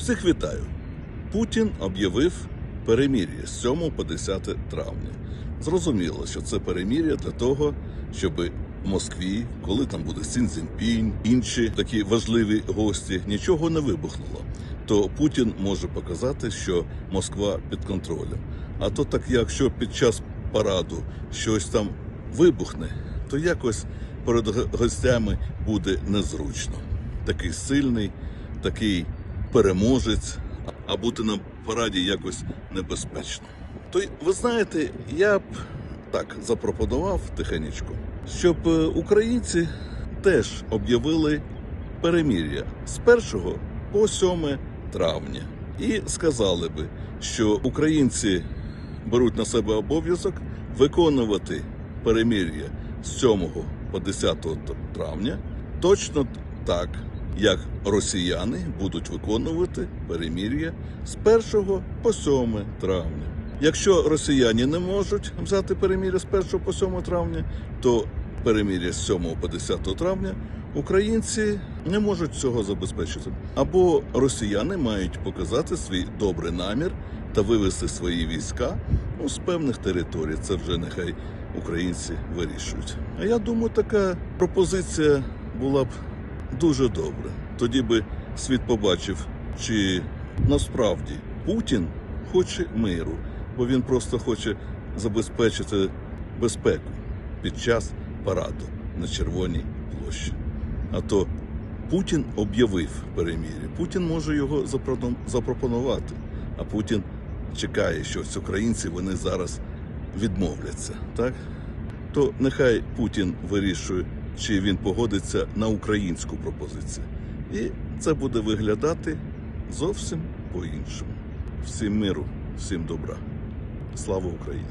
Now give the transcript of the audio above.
Всіх вітаю. Путін об'явив перемір'я з 7 по 10 травня. Зрозуміло, що це перемір'я для того, щоб в Москві, коли там буде Цзіньпінь, інші такі важливі гості, нічого не вибухнуло. То Путін може показати, що Москва під контролем. А то так, якщо під час параду щось там вибухне, то якось перед гостями буде незручно. Такий сильний, такий переможець, а бути на параді якось небезпечно. То ви знаєте, я б так запропонував тихенечко, щоб е, українці теж об'явили перемір'я з 1 по 7 травня. І сказали би, що українці беруть на себе обов'язок виконувати перемір'я з 7 по 10 травня. Точно так, як росіяни будуть виконувати перемір'я з 1 по 7 травня. Якщо росіяни не можуть взяти перемір'я з 1 по 7 травня, то перемір'я з 7 по 10 травня українці не можуть цього забезпечити. Або росіяни мають показати свій добрий намір та вивести свої війська ну, з певних територій. Це вже нехай українці вирішують. А я думаю, така пропозиція була б дуже добре. Тоді би світ побачив, чи насправді Путін хоче миру, бо він просто хоче забезпечити безпеку під час параду на Червоній площі. А то Путін об'явив перемір'я. Путін може його запропонувати, а Путін чекає, що ось українці вони зараз відмовляться. Так? То нехай Путін вирішує, чи він погодиться на українську пропозицію. І це буде виглядати зовсім по-іншому. Всім миру, всім добра. Слава Україні!